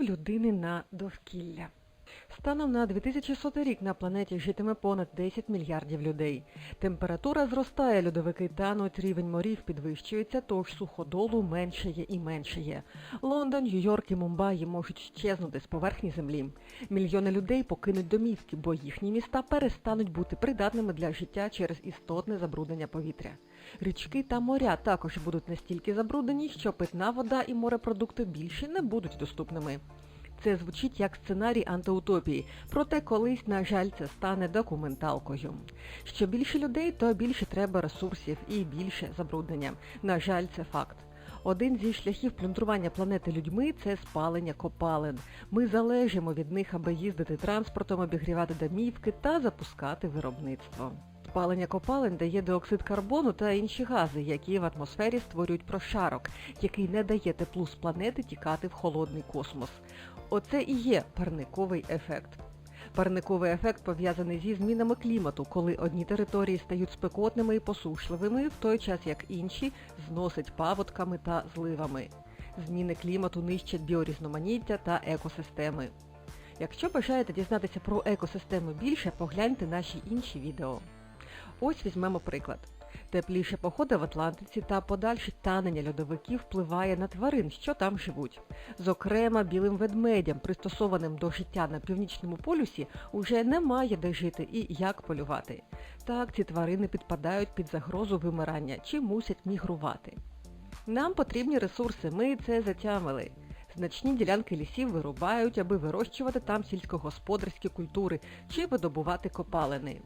Вплив людини на довкілля. Станом на 2100 рік на планеті житиме понад 10 мільярдів людей. Температура зростає, льодовики тануть, рівень морів підвищується, тож суходолу меншає і меншає. Лондон, Нью-Йорк і Мумбаї можуть щезнути з поверхні землі. Мільйони людей покинуть домівки, бо їхні міста перестануть бути придатними для життя через істотне забруднення повітря. Річки та моря також будуть настільки забруднені, що питна вода і морепродукти більше не будуть доступними. Це звучить як сценарій антиутопії, проте колись, на жаль, це стане документалкою. Що більше людей, то більше треба ресурсів і більше забруднення. На жаль, це факт. Один зі шляхів плюндрування планети людьми це спалення копалин. Ми залежимо від них, аби їздити транспортом, обігрівати домівки та запускати виробництво. Спалення копалин дає диоксид карбону та інші гази, які в атмосфері створюють прошарок, який не дає теплу з планети тікати в холодний космос. Оце і є парниковий ефект. Парниковий ефект пов'язаний зі змінами клімату, коли одні території стають спекотними і посушливими, в той час як інші зносить паводками та зливами. Зміни клімату нищать біорізноманіття та екосистеми. Якщо бажаєте дізнатися про екосистеми більше, погляньте наші інші відео. Ось візьмемо приклад. Тепліша погода в Атлантиці та подальше танення льодовиків впливає на тварин, що там живуть. Зокрема, білим ведмедям, пристосованим до життя на північному полюсі, уже немає де жити і як полювати. Так, ці тварини підпадають під загрозу вимирання чи мусять мігрувати. Нам потрібні ресурси, ми це затямили. Значні ділянки лісів вирубають, аби вирощувати там сільськогосподарські культури чи видобувати копалини.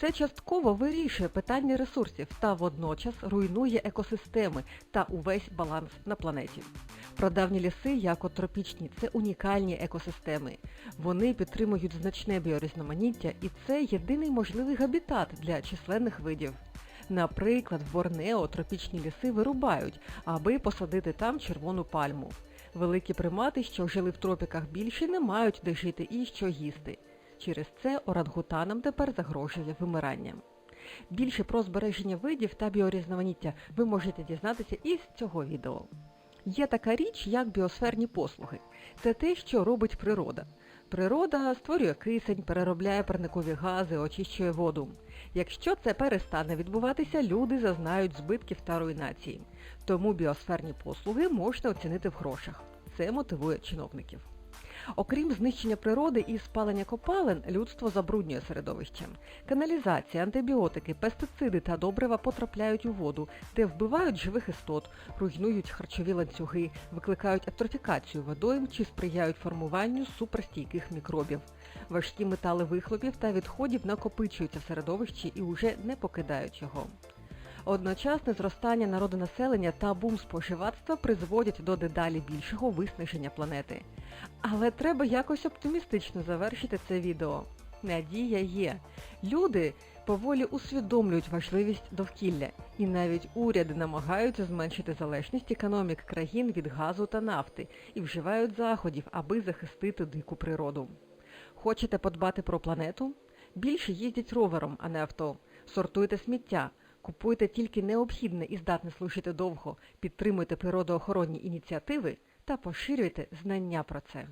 Це частково вирішує питання ресурсів та водночас руйнує екосистеми та увесь баланс на планеті. Прадавні ліси, як от тропічні, це унікальні екосистеми. Вони підтримують значне біорізноманіття і це єдиний можливий габітат для численних видів. Наприклад, в Борнео тропічні ліси вирубають, аби посадити там червону пальму. Великі примати, що жили в тропіках більше, не мають де жити і що їсти. Через це орангутанам тепер загрожує вимирання. Більше про збереження видів та біорізноманіття ви можете дізнатися із цього відео. Є така річ, як біосферні послуги. Це те, що робить природа. Природа створює кисень, переробляє парникові гази, очищує воду. Якщо це перестане відбуватися, люди зазнають збитків та руйнації. Тому біосферні послуги можна оцінити в грошах. Це мотивує чиновників. Окрім знищення природи і спалення копалин, людство забруднює середовище. Каналізація, антибіотики, пестициди та добрива потрапляють у воду, де вбивають живих істот, руйнують харчові ланцюги, викликають атрофікацію водойм чи сприяють формуванню суперстійких мікробів. Важкі метали вихлопів та відходів накопичуються в середовищі і уже не покидають його. Одночасне зростання народонаселення та бум споживацтва призводять до дедалі більшого виснаження планети. Але треба якось оптимістично завершити це відео. Надія є. Люди поволі усвідомлюють важливість довкілля, і навіть уряди намагаються зменшити залежність економік країн від газу та нафти і вживають заходів, аби захистити дику природу. Хочете подбати про планету? Більше їздіть ровером, а не авто. Сортуйте сміття. Купуйте тільки необхідне і здатне служити довго, підтримуйте природоохоронні ініціативи та поширюйте знання про це.